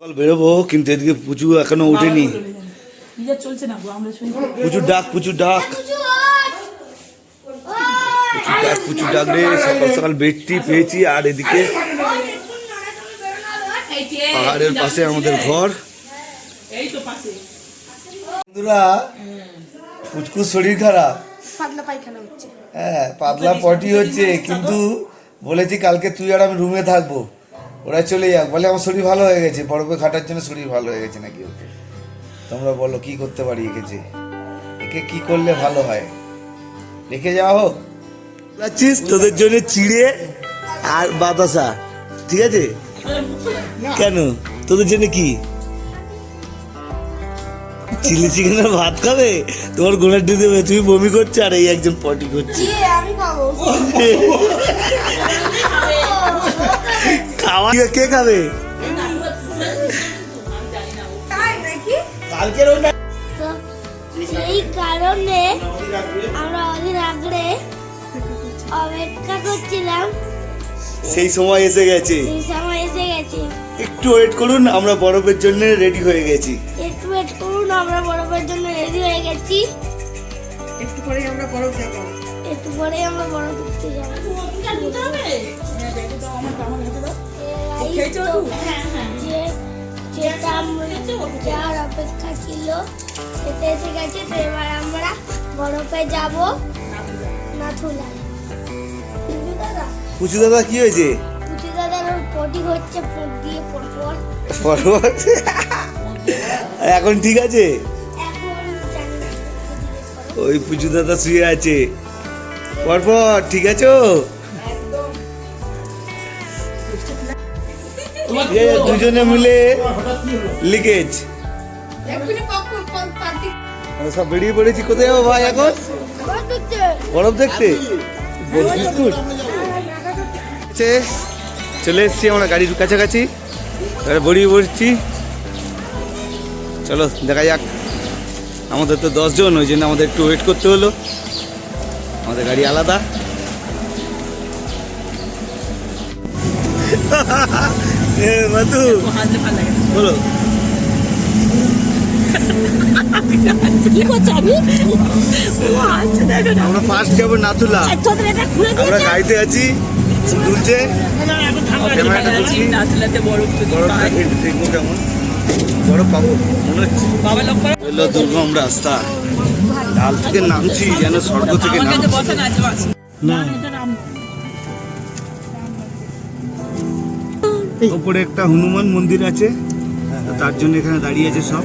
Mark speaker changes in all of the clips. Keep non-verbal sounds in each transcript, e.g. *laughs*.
Speaker 1: সকাল বেরোবো কিন্তু এদিকে পুজো এখনও ওঠেনি।
Speaker 2: নিজের চলছে না গো আমরা শুনি
Speaker 1: প্রচুর ডাক প্রচুর ডাক। প্রচুর ডাক প্রচুর ডাক রে সকাল সকাল বেডটি পেয়েছি আর এদিকে পাহাড়ের পাশে আমাদের ঘর।
Speaker 2: এই তো পাশে।
Speaker 1: বন্ধুরা কুচকুচ শরীর খারাপ।
Speaker 3: পাতলা পায়খানা হচ্ছে।
Speaker 1: হ্যাঁ পাতলা পটি হচ্ছে কিন্তু বলেছি কালকে তুই আর আমি রুমে থাকব। ওরা চলে যাক। বলে আমার শরীর ভালো হয়ে গেছে। বরফে খাটার জন্য শরীর ভালো হয়ে গেছে নাকি ওকে? তোমরা বলো কি করতে পারি একে একে কি করলে ভালো হয়? রেখে যাওয়া হোক। যাচ্ছিস? তোদের জন্য চিড়ে আর বাতাসা। ঠিক আছে? কেন? তোদের জন্য কি? চিলি চিকেনের ভাত খাবে? তোমার গোলাটি দেবে। তুমি বমি করছ আর এই একজন পটি করছে।
Speaker 3: আমি খাব। *laughs*
Speaker 1: খাওয়া কে খাবে?
Speaker 3: তাই নাকি?
Speaker 1: কালকের
Speaker 4: সেই কারণে আমরা অধীর আগ্রে অপেক্ষা করছিলাম।
Speaker 1: সেই সময় এসে গেছে।
Speaker 4: সেই সময় এসে গেছে।
Speaker 1: একটু ওয়েট করুন আমরা বরফের জন্য রেডি হয়ে গেছি।
Speaker 4: একটু ওয়েট করুন আমরা বরফের জন্য রেডি হয়ে গেছি।
Speaker 3: একটু পরেই আমরা বরফ যাব
Speaker 4: একটু পরেই আমরা বরফ দেখতে যাব। এই তো যে যেটা যার অপেক্ষা ছিল সেটা এসে গেছে তো এবার আমরা বরফে যাব নাথুলায়। দাদা?
Speaker 1: পুচু দাদা কি হয়েছে?
Speaker 4: পুচু দাদার পটি হচ্ছে পোঁত দিয়ে পরপর
Speaker 1: এখন ঠিক আছে? ওই পুচু দাদা শুয়ে আছে। পরপর ঠিক আছে? দুজনে মিলে লিকেজ সব বেরিয়ে পড়েছি কোথায় যাব ভাই এখন
Speaker 4: বরফ দেখতে
Speaker 1: বিস্কুট চলে এসছি আমরা গাড়ির কাছাকাছি বেরিয়ে পড়ছি চলো দেখা যাক আমাদের তো দশজন ওই জন্য আমাদের একটু ওয়েট করতে হলো আমাদের গাড়ি আলাদা
Speaker 2: লাগে
Speaker 1: বলো।
Speaker 2: কি করছ আমি? ও হাসছে দেখো না।
Speaker 1: আমরা ফার্স্ট যাব নাথুলা।
Speaker 2: তোদের এটা খুলে
Speaker 1: আমরা গাড়িতে আছি দুলছে ক্যামেরাটা দেখব কেমন। বরফ পাবো মনে হচ্ছে। দুর্গম রাস্তা। ডাল থেকে নামছি যেন স্বর্গ থেকে নামছি। না। ওপরে একটা হনুমান মন্দির আছে। তার জন্য এখানে দাঁড়িয়ে আছে সব।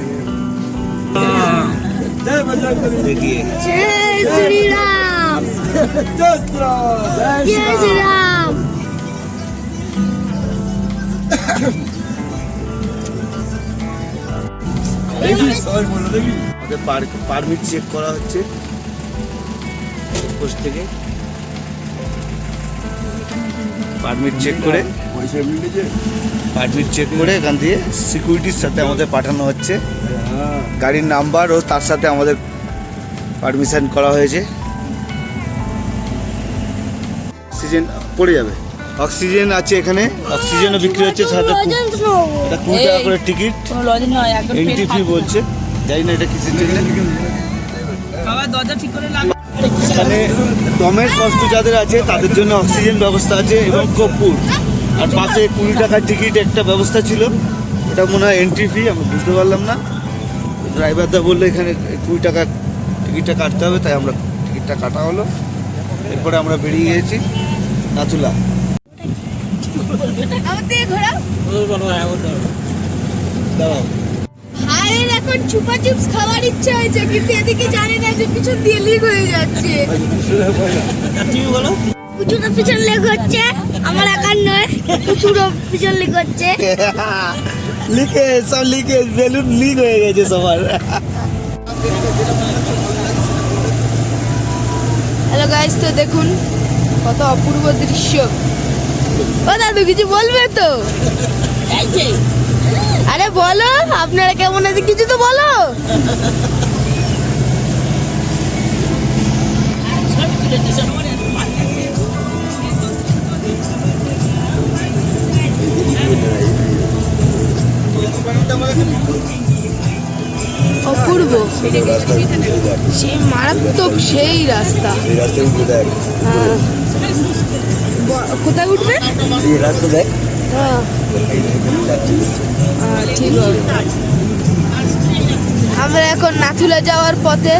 Speaker 1: দেখিয়ে। পারমিট চেক করা হচ্ছে। পোস্ট থেকে। পারমিট চেক করে পারমিট চেক করে এখান দিয়ে সিকিউরিটির সাথে আমাদের পাঠানো হচ্ছে। গাড়ির নাম্বার ও তার সাথে আমাদের পারমিশন করা হয়েছে। অক্সিজেন পড়ে যাবে। অক্সিজেন আছে এখানে। অক্সিজেনও বিক্রি হচ্ছে সাথে এটা কুড়ি টাকা করে টিকিট এন্ট্রি ফি বলছে। জানি না এটা কিসের জন্য।
Speaker 2: বাবা দরজা ঠিক করে লাগবে
Speaker 1: এখানে দমের কষ্ট যাদের আছে তাদের জন্য অক্সিজেন ব্যবস্থা আছে এবং কর্পূর। আর বাসে কুড়ি টাকার টিকিট একটা ব্যবস্থা ছিল। এটা মনে হয় এন্ট্রি ফি আমি বুঝতে পারলাম না। ড্রাইভারদা বলল এখানে কুড়ি টাকা টিকিটটা কাটতে হবে তাই আমরা টিকিটটা কাটা হলো। এরপরে আমরা বেরিয়ে গিয়েছি নাচুলা।
Speaker 3: ভাইয়ের এখন চুপা চিপস খাওয়ার ইচ্ছা হয়েছে কিন্তু এদিকে জানি না যে পিছন দিয়ে লিক হয়ে যাচ্ছে।
Speaker 1: বলো?
Speaker 4: পুচুটা পিছন লেগ হচ্ছে। আমার একার নয় পুচুরও পিছন লেগ হচ্ছে। *laughs*
Speaker 1: লিকেজ সব লিকেজ বেলুন লিক হয়ে গেছে সবার।
Speaker 3: হ্যালো গাইস তো দেখুন কত অপূর্ব দৃশ্য। ও দাদু কিছু বলবে তো? আরে বলো আপনারা কেমন আছে কিছু তো বলো।
Speaker 2: ছবি তুলে
Speaker 3: অপূর্ব। সেই মারাত্মক সেই রাস্তা। হ্যাঁ। কোথায় উঠবে?
Speaker 1: এই রাস্তা দেখ।
Speaker 3: হ্যাঁ। ঠিক হবে আমরা এখন নাথুলা যাওয়ার পথে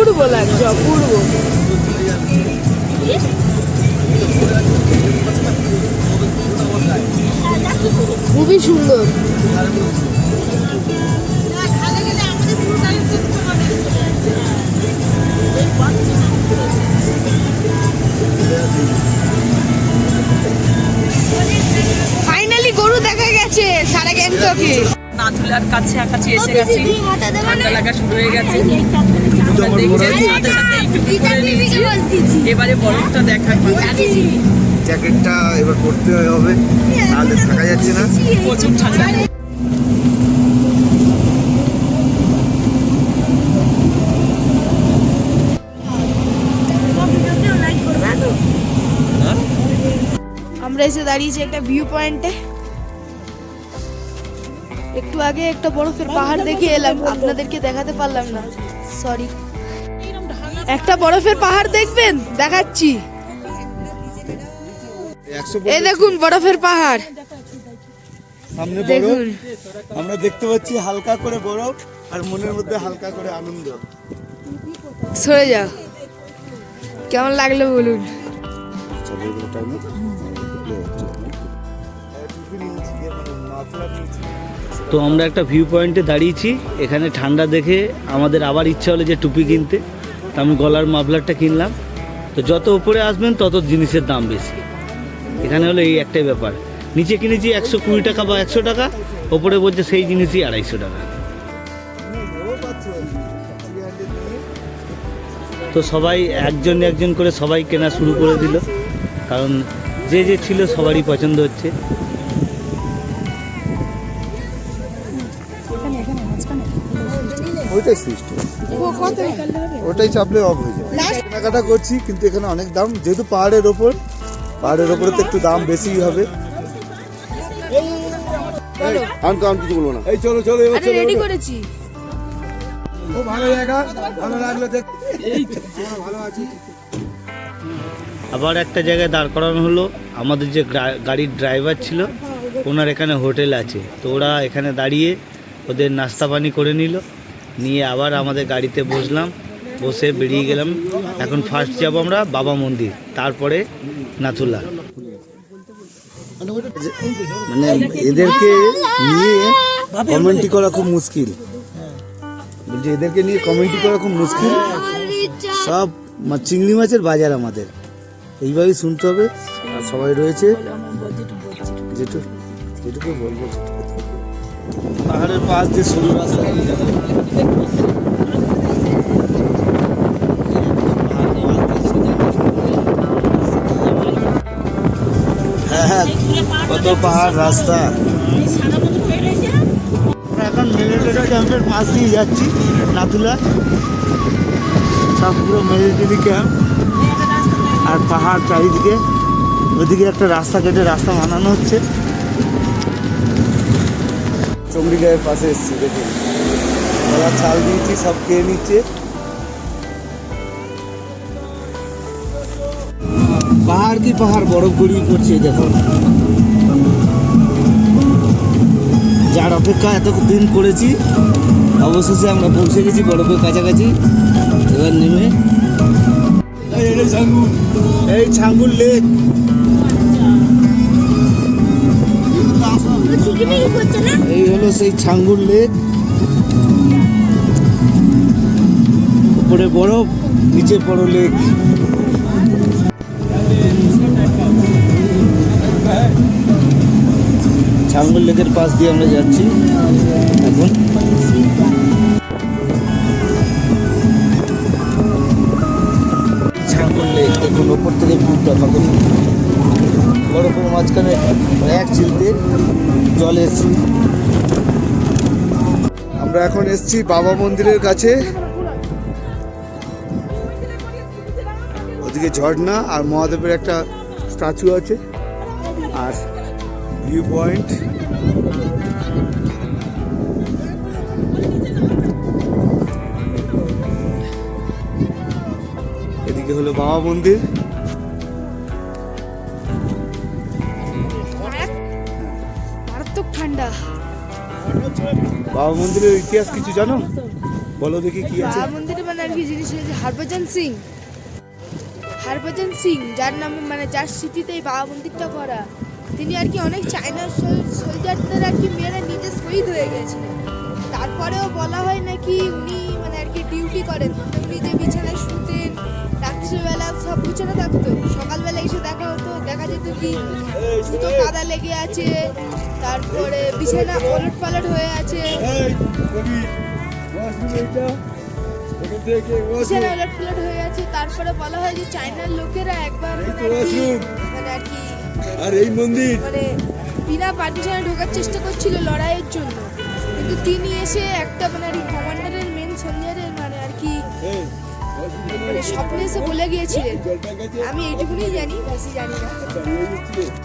Speaker 3: অপূর্ব লাগছে অপূর্ব। খুবই সুন্দর। ফাইনালি গরু দেখা গেছে সারা গ্যাংটকে।
Speaker 2: নাথুলার কাছে কাছে এসে গেছি। ঠান্ডা লাগা শুরু হয়ে গেছে। সাথে সাথে একটু করে নিয়েছি। এবারে বরফটা দেখার পালা।
Speaker 1: জ্যাকেটটা এবার পরতে হবে। নাহলে থাকা যাচ্ছে না।
Speaker 2: প্রচুর ঠান্ডা।
Speaker 3: আমরা এসে দাঁড়িয়েছি একটা ভিউ পয়েন্টে একটু আগে একটা বরফের পাহাড় দেখে এলাম আপনাদেরকে দেখাতে পারলাম না সরি একটা বরফের পাহাড় দেখবেন দেখাচ্ছি এই দেখুন বরফের পাহাড়
Speaker 1: সামনে
Speaker 3: দেখুন
Speaker 1: আমরা দেখতে পাচ্ছি হালকা করে বরফ আর মনের মধ্যে হালকা করে আনন্দ
Speaker 3: সরে যাও কেমন লাগল বলুন
Speaker 5: তো আমরা একটা ভিউ পয়েন্টে দাঁড়িয়েছি। এখানে ঠান্ডা দেখে আমাদের আবার ইচ্ছা হলো যে টুপি কিনতে। তো আমি গলার মাফলারটা কিনলাম। তো যত উপরে আসবেন, তত জিনিসের দাম বেশি। এখানে হলো এই একটাই ব্যাপার। নিচে কিনেছি একশো কুড়ি টাকা বা একশো টাকা, ওপরে বলছে সেই জিনিসই আড়াইশো টাকা। তো সবাই একজন একজন করে সবাই কেনা শুরু করে দিল। কারণ যে যে ছিল সবারই পছন্দ হচ্ছে।
Speaker 1: ওইটাই সিস্টেম। ওটাই চাপলে অফ হয়ে যাবে। কেনাকাটা করছি কিন্তু এখানে অনেক দাম। যেহেতু পাহাড়ের ওপর পাহাড়ের ওপরে তো একটু দাম বেশিই হবে। কিছু বলব না। এই চলো চলো এবার
Speaker 3: রেডি করেছি।
Speaker 1: খুব ভালো জায়গা ভালো লাগল ভালো আছি।
Speaker 5: আবার একটা জায়গায় দাঁড় করানো হলো। আমাদের যে গাড়ির ড্রাইভার ছিল ওনার এখানে হোটেল আছে। তো ওরা এখানে দাঁড়িয়ে ওদের নাস্তা পানি করে নিল। নিয়ে আবার আমাদের গাড়িতে বসলাম বসে বেরিয়ে গেলাম। এখন ফার্স্ট যাব আমরা বাবা মন্দির তারপরে নাথুলা।
Speaker 1: মানে এদেরকে নিয়ে কমেন্টি করা খুব মুশকিল। বলছি এদেরকে নিয়ে কমেন্টি করা খুব মুশকিল। সব চিংড়ি মাছের বাজার আমাদের। এইভাবেই শুনতে হবে আর সবাই রয়েছে। যেটু যেটুকু বলব পাহাড়ের পাশ দিয়ে সরু রাস্তা। দিয়ে যাবে। হ্যাঁ হ্যাঁ কত পাহাড় রাস্তা। এখন ক্যাম্পের পাশ দিয়ে যাচ্ছি নাতুলা সব পুরো মিলিটারি ক্যাম্প। আর পাহাড় চারিদিকে ওইদিকে একটা রাস্তা কেটে রাস্তা বানানো হচ্ছে। চন্ডিগাঁয়ের পাশে এসছি, দেখুন। ওরা চাল দিয়েছি সব খেয়ে নিচ্ছে। পাহাড় কি পাহাড়? বরফ গড়িয়ে পড়ছে দেখো। যার অপেক্ষা এত দিন করেছি অবশেষে আমরা পৌঁছে গেছি বরফের কাছাকাছি। এবার নেমে। এই ছাঙ্গুর লেক। এই হলো সেই ছাঙ্গুর লেক। উপরে বরফ নিচে বড় লেক ছাঙ্গুর লেকের পাশ দিয়ে আমরা যাচ্ছি। এখন ছাঙ্গুর লেক দেখুন, ওপর থেকে ভিউটা কত। বরফের মাঝখানে এক চিলতে জল এসছে। আমরা এখন এসেছি বাবা মন্দিরের কাছে। ওদিকে ঝর্ণা আর মহাদেবের একটা স্ট্যাচু আছে। আর ভিউ পয়েন্ট। এদিকে হলো বাবা মন্দির।
Speaker 3: মারাত্মক ঠান্ডা।
Speaker 1: বাবা মন্দিরের ইতিহাস কিছু জানো? বলো দেখি কি আছে।
Speaker 3: বাবা মন্দিরে মানে আর কি জিনিস হয়েছে হরভজন সিং। হরভজন সিং, যার নামে মানে যার স্মৃতিতে এই বাবা মন্দিরটা করা তিনি আর কি অনেক চায়নার সোলজারদের আর কি মেয়েরা নিজে শহীদ হয়ে গেছিলেন। তারপরেও বলা হয় নাকি উনি মানে আর কি ডিউটি করেন। উনি যে বিছানায় শুতেন, রাত্রিবেলা সব বিছানা থাকতো। সকালবেলা এসে দেখা হতো, দেখা যেত কি জুতো কাদা লেগে আছে, তারপরে বিছানা ওলট পালট হয়ে আছে। বিছানা ওলট পালট হয়ে আছে তারপরে বলা হয় যে চায়নার লোকেরা একবার মানে আর কি- মানে আর কি
Speaker 1: আর এই মন্দির
Speaker 3: মানে বিনা পার্টিশনে ঢোকার চেষ্টা করছিল লড়াইয়ের জন্য কিন্তু তিনি এসে একটা মানে আর কি কমান্ডারের মেন সোলজারের মানে আর কি মানে স্বপ্নে এসে বলে গিয়েছিলেন আমি এইটুকুনি জানি বেশি জানি না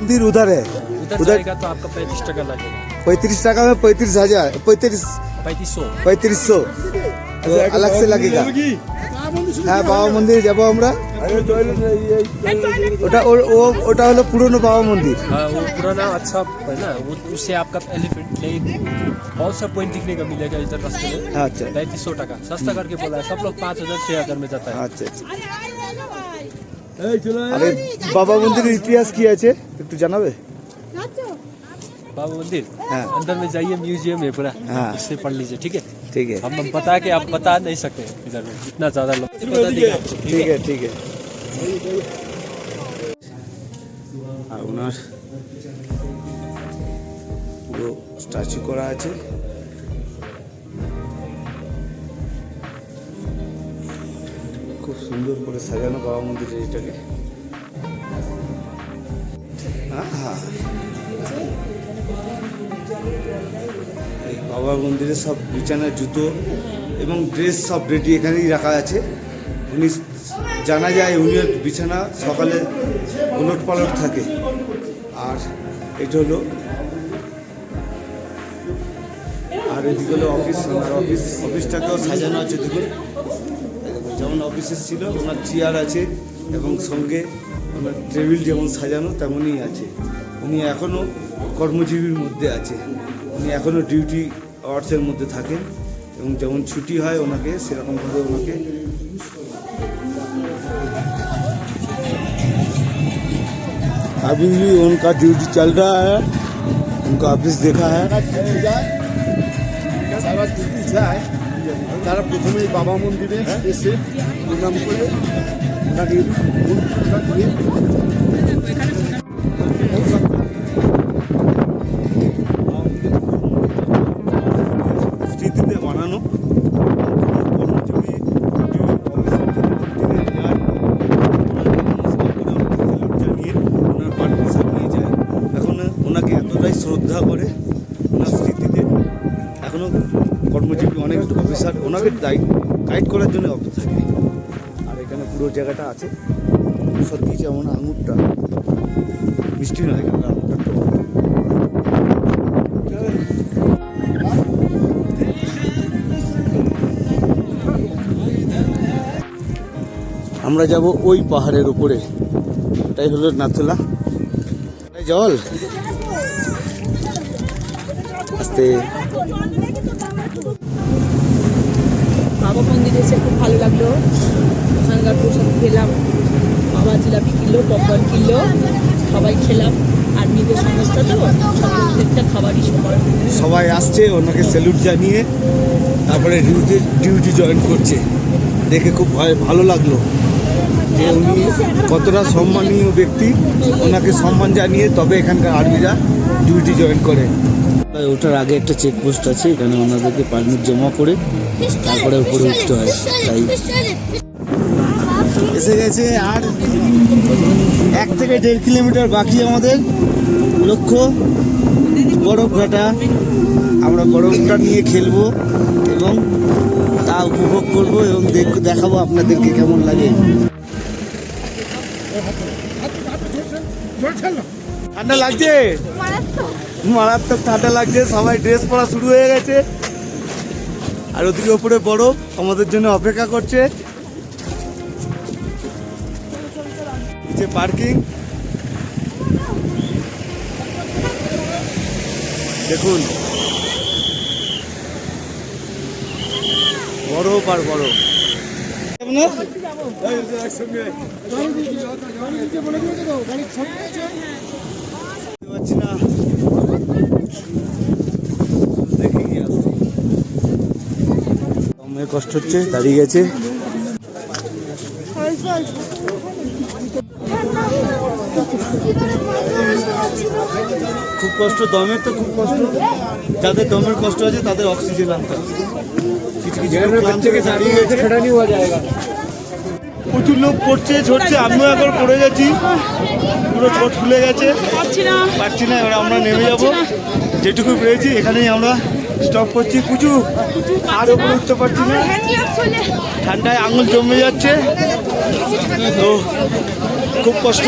Speaker 1: मंदिर उधर है
Speaker 6: उधर
Speaker 1: उधर
Speaker 6: जाएगा तो आपका पैंतीस टका लगेगा
Speaker 1: पैंतीस टका में पैंतीस हजार पैंतीस
Speaker 6: पैंतीस सौ
Speaker 1: पैंतीस सौ तो अलग से लगेगा হ্যাঁ বাবা মন্দিরে যাবো আমরা ওটা ও- ও- ওটা হলো পুরনো বাবা মন্দির
Speaker 6: हाँ वो पुराना अच्छा है ना वो उससे आपका एलिफेंट लेक बहुत सा पॉइंट दिखने का मिलेगा इधर रास्ते में
Speaker 1: আচ্ছা
Speaker 6: पैंतीस सौ टका सस्ता करके बोला है सब लोग पाँच हजार छह हजार में जाता है
Speaker 1: আচ্ছা আচ্ছা আরে বাবা মন্দিরের ইতিহাস কি আছে একটু জানাবে
Speaker 6: बाबा मंदिर
Speaker 1: हाँ।
Speaker 6: अंदर में जाइए म्यूजियम है पूरा
Speaker 1: हाँ।
Speaker 6: उससे पढ़ लीजिए ठीक है
Speaker 1: ঠিক আছে
Speaker 6: हम हम बता के आप बता नहीं सकते इधर में इतना ज्यादा लोग बता देंगे आपको, ठीक
Speaker 1: ঠিক
Speaker 6: है
Speaker 1: আছে ঠিক আছে আর ওনার পুরো স্ট্যাচু করা আছে খুব সুন্দর করে সাজানো বাবা মন্দিরের এটাকে আহা। এই বাবা মন্দিরে সব বিছানার জুতো এবং ড্রেস সব রেডি এখানেই রাখা আছে। উনি জানা যায় উনি বিছানা সকালে উলট পালট থাকে। আর এটা হলো আর এদিকে হলো অফিস ওনার অফিস অফিসটাকেও সাজানো আছে দেখুন। দেখুন, যেমন অফিসের ছিল ওনার চেয়ার আছে এবং সঙ্গে ওনার টেবিল যেমন সাজানো তেমনই আছে। উনি এখনও কর্মজীবীর মধ্যে আছে উনি এখনও ডিউটি আওয়ার্সের মধ্যে থাকেন এবং যেমন ছুটি হয় ওনাকে সেরকমভাবে ওনাকে अभी भी उनका ड्यूटी चल रहा है उनका ऑफिस देखा है
Speaker 7: তারা প্রথমেই বাবা মন্দিরে এসে প্রণাম করে ওনাকে
Speaker 1: ওনাকে গাইড করার জন্য থাকে আর এখানে পুরো জায়গাটা আছে। সত্যি যেমন আঙুরটা, মিষ্টি নয় এখানকার আঙুরটা টক। আমরা যাব ওই পাহাড়ের উপরে। ওটাই হলো নাথুলা। জল। আস্তে।
Speaker 2: বাবা মন্দিরে এসে খুব ভালো লাগল। ওখানকার প্রসাদ খেলাম। বাবা জিলাপি কিনলো পপকর্ন কিনলো সবাই খেলাম। আর্মিদের সংস্থা তো প্রত্যেকটা খাবারই সবার
Speaker 1: সবাই আসছে ওনাকে স্যালুট জানিয়ে তারপরে ডিউটি ডিউটি জয়েন করছে। দেখে খুব ভয়- ভালো লাগল। যে উনি কতটা সম্মানীয় ব্যক্তি ওনাকে সম্মান জানিয়ে তবে এখানকার আর্মিরা ডিউটি জয়েন করে। ওটার আগে একটা চেকপোস্ট আছে এখানে ওনাদেরকে পারমিট জমা করে তারপরে উপরে উঠতে হয় তাই। এসে গেছে আর এক থেকে দেড় কিলোমিটার বাকি আমাদের লক্ষ্য। বরফ ঘাটা আমরা বরফটা নিয়ে খেলব এবং তা উপভোগ করব এবং দেখ- দেখাবো আপনাদেরকে কেমন লাগে। ঠান্ডা লাগছে? মারাত্মক। ঠান্ডা লাগছে সবাই ড্রেস পরা শুরু হয়ে গেছে। আর ওদিকে ওপরে বরফ আমাদের জন্য অপেক্ষা করছে। নিচে পার্কিং। দেখুন। বরফ আর বরফ না দেখে কি আসছে অনেক কষ্ট হচ্ছে দাঁড়িয়ে গেছে। খুব কষ্ট দমের তো খুব কষ্ট। যাদের দমের কষ্ট আছে তাদের অক্সিজেন আনতে কিছু কিছু দাঁড়িয়ে গেছে প্রচুর লোক পড়ছে ঝরছে আমিও এখন পড়ে গেছি পুরো ছোট খুলে গেছে। পারছি না। এবার আমরা নেমে যাব। যেটুকু পেয়েছি এখানেই আমরা স্টপ করছি, কুচু। আর ওপরে উঠতে পারছি না। ঠান্ডায় আঙুল জমে যাচ্ছে। তো, খুব কষ্ট।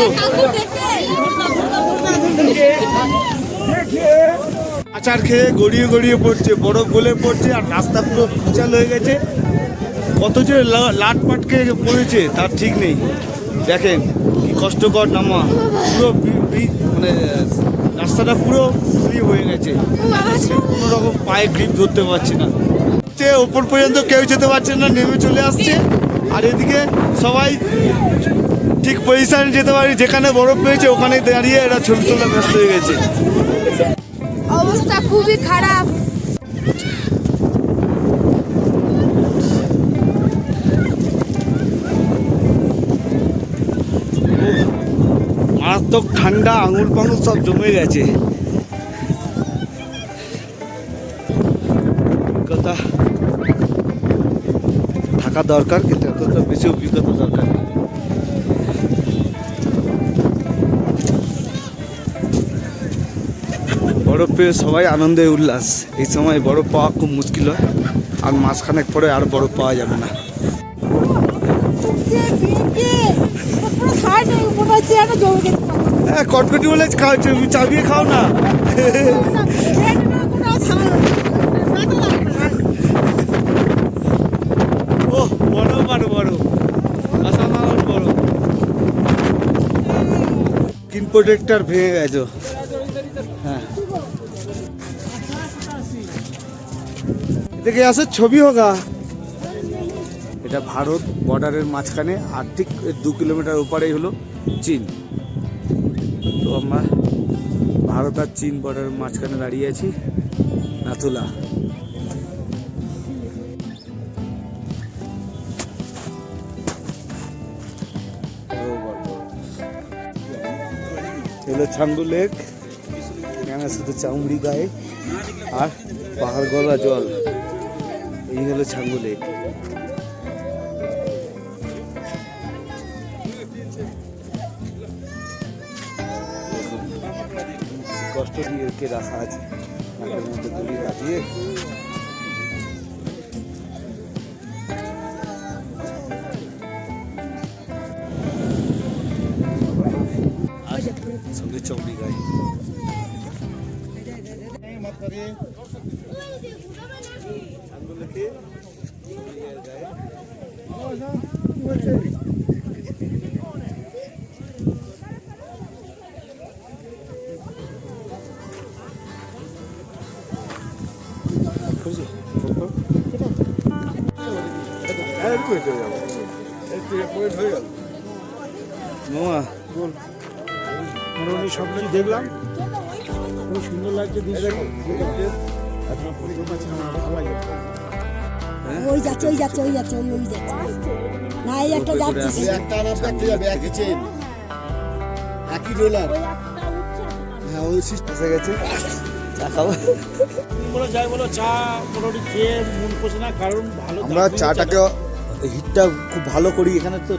Speaker 1: আচার খেয়ে গড়িয়ে গড়িয়ে পড়ছে, বরফ গলে পড়ছে, আর রাস্তা পুরো পিচাল হয়ে গেছে। কত যে লাট পাটকে পড়েছে, তার ঠিক নেই। দেখেন, কি কষ্টকর নামা। পুরো মানে রাস্তাটা পুরো ফ্রি হয়ে গেছে। কোনো রকম পায়ে গ্রিপ ধরতে পারছি না। যে ওপর পর্যন্ত কেউ যেতে পারছে না, নেমে চলে আসছে। আর এদিকে সবাই ঠিক পজিশনে যেতে পারি, যেখানে বরফ পেয়েছে ওখানে দাঁড়িয়ে এরা ছবি তোলা ব্যস্ত হয়ে গেছে।
Speaker 3: অবস্থা খুবই খারাপ।
Speaker 1: মারাত্মক ঠান্ডা আঙুল পাঙুল সব জমে গেছে। অভিজ্ঞতা থাকা দরকার, কিন্তু এতটা বেশি অভিজ্ঞতা দরকার বরফ পেয়ে সবাই আনন্দে উল্লাস। এই সময় বরফ পাওয়া খুব মুশকিল হয়, আর মাসখানেক পরে আর বরফ পাওয়া যাবে না। হ্যাঁ কটকটি বলে চাবিয়ে খাও না। বড় বড় বড়। বড়। প্রোটেক্টর ভেঙে গেছো। হ্যাঁ। দেখে আসো, ছবি হোগা। এটা ভারত বর্ডারের মাঝখানে আর ঠিক দু কিলোমিটার ওপারেই হলো চীন। তো আমরা ভারত আর চীন বর্ডারের মাঝখানে দাঁড়িয়ে আছি, নাথুলা। হলো ছাঙ্গু লেক, এখানে শুধু চাউমড়ি গায়ে আর পাহাড় গলা জল। এই হলো ছাঙ্গু লেক। দিয়ে একে রাখা আছে নাকের মধ্যে দড়ি লাগিয়ে আর সঙ্গে চৌড়ি গায়ে ছাগলকে চৌড়িয়ার গায়ে চা
Speaker 5: মোটামুটি খেয়ে মন পোষে না কারণ ভালো
Speaker 1: আমরা চাটাকে হিটটা খুব ভালো করি এখানে তো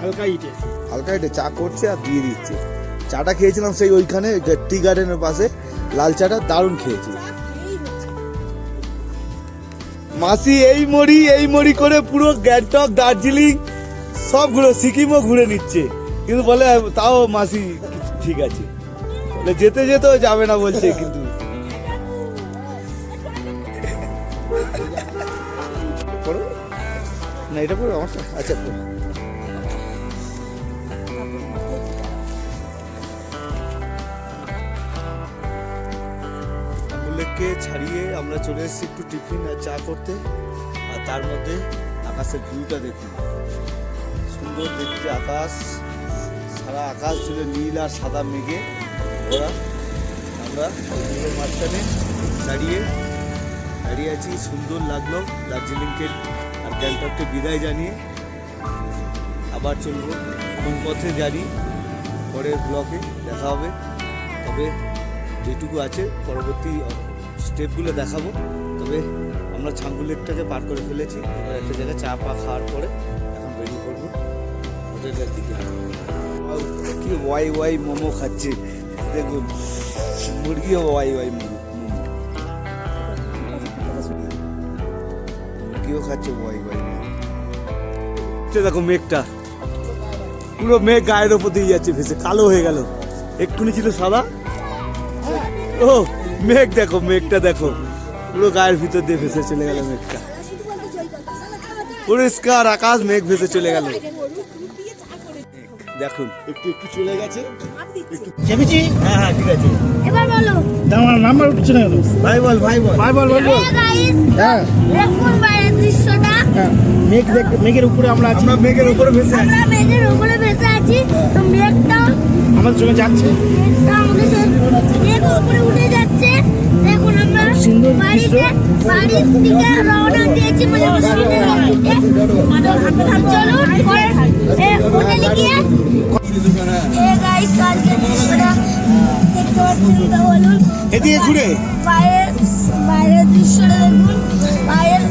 Speaker 5: হালকা ইটে
Speaker 1: হালকা একটু চা করছে আর দিয়ে দিচ্ছে। চাটা খেয়েছিলাম সেই ওইখানে টি গার্ডেনের পাশে। লাল চাটা দারুণ খেয়েছি। মাসি এই মরি এই মরি করে পুরো গ্যাংটক দার্জিলিং সব ঘুরে সিকিমও ঘুরে নিচ্ছে। কিন্তু বলে, তাও মাসি ঠিক আছে। বলে, যেতে যেতেও যাবে না বলছে কিন্তু। না, এটা পড়ো, আমারটা। আচ্ছা। লেককে ছাড়িয়ে আমরা চলে এসেছি একটু টিফিন আর চা করতে। আর তার মধ্যে আকাশের ভিউটা দেখুন। সুন্দর দেখতে আকাশ, সারা আকাশ জুড়ে নীল আর সাদা মেঘে ওরা আমরা মেঘের মাঝখানে দাঁড়িয়ে দাঁড়িয়ে আছি। সুন্দর লাগল দার্জিলিংকে আর গ্যাংটককে বিদায় জানিয়ে। আবার চলবো কোন পথে জানি পরের ব্লকে দেখা হবে। তবে যেটুকু আছে পরবর্তী স্টেপগুলো দেখাবো। তবে আমরা ছাঙ্গু লেকটাকে পার করে ফেলেছি। এবার একটা জায়গায় চা পা খাওয়ার পরে এখন বেরিয়ে পড়ব। হোটেলের দিকে কি ওয়াই ওয়াই মোমো খাচ্ছে? দেখুন, মুরগিও ওয়াই ওয়াই মোমো। মুরগিও খাচ্ছে ওয়াই ওয়াই দেখো মেঘটা। পুরো মেঘ গায়ের ওপর দিয়ে যাচ্ছে, ভেসে কালো হয়ে গেল। এক্ষুনি ছিল সাদা। ও, মেঘ দেখো, মেঘটা দেখো। পুরো গায়ের ভিতর দিয়ে ভেসে চলে গেল মেঘটা। পরিষ্কার আকাশ মেঘ ভেসে চলে গেল। দেখুন।
Speaker 7: একটু একটু চলে গেছে।
Speaker 5: চেপেছি হ্যাঁ হ্যাঁ ঠিক আছে।
Speaker 4: এবার বলো।
Speaker 5: আমার নাম্বার উঠছে না
Speaker 1: ভাই বল ভাই বল।
Speaker 5: ভাই বল বল বল। হ্যাঁ
Speaker 4: দেখুন বাইরের দৃশ্যটা।
Speaker 5: হ্যাঁ। মেঘ দেখ মেঘের উপরে আমরা আছি।
Speaker 1: আমরা মেঘের উপরে ভেসে আছি।
Speaker 4: আমরা মেঘের উপরে ভেসে আছি। তো মেঘটা
Speaker 5: আমাদের সঙ্গে যাচ্ছে।
Speaker 4: মেঘটা আমাদের মেঘ উপরে উঠে যাচ্ছে।
Speaker 5: সুন্দর দৃশ্য।
Speaker 4: বাড়ির দিকে মানে দিকে
Speaker 1: এদিকে ঘুরে।
Speaker 4: বাইরের বাইরের দৃশ্যটা দেখুন। বাইরের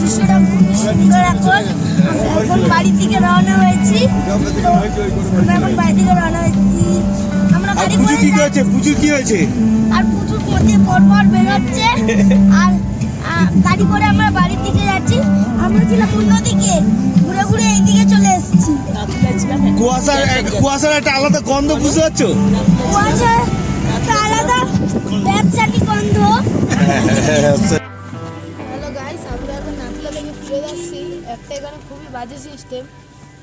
Speaker 4: দৃশ্যটা খুবই সুন্দর এখন। আমরা এখন বাড়ি থেকে রওনা হয়েছি। তো আমরা এখন বাড়ি থেকে রওনা হয়েছি। আমরা গাড়ি
Speaker 1: পুজো কি হয়েছে? পুজো কি হয়েছে?
Speaker 4: আর মধ্যে পরপর বেরোচ্ছে। আর গাড়ি করে আমরা বাড়ির দিকে যাচ্ছি। আমরা ছিলাম অন্যদিকে ঘুরে ঘুরে এইদিকে চলে এসেছি।
Speaker 1: কুয়াশার কুয়াশার একটা আলাদা গন্ধ বুঝতে পারছ?
Speaker 4: কুয়াশা একটা আলাদা ব্যবসাটি গন্ধ।
Speaker 3: হ্যালো গাইস আমরা এখন নাতলা থেকে ফিরে যাচ্ছি। একটা এখানে খুবই বাজে সিস্টেম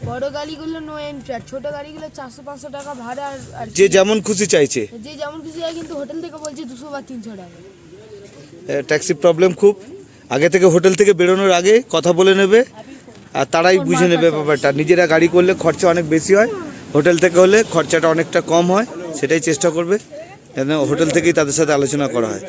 Speaker 3: বড় গাড়িগুলো নো এন্ট্রি আর ছোট গাড়িগুলো চারশো পাঁচশো টাকা ভাড়া আর
Speaker 1: যে যেমন খুশি চাইছে।
Speaker 3: যে যেমন কিছু যায় কিন্তু হোটেল থেকে বলছে দুশো বা তিনশো টাকা।
Speaker 1: ট্যাক্সি প্রবলেম খুব। আগে থেকে হোটেল থেকে বেরোনোর আগে কথা বলে নেবে আর তারাই বুঝে নেবে ব্যাপারটা। নিজেরা গাড়ি করলে খরচা অনেক বেশি হয় হোটেল থেকে হলে খরচাটা অনেকটা কম হয় সেটাই চেষ্টা করবে যেন হোটেল থেকেই তাদের সাথে আলোচনা করা হয়।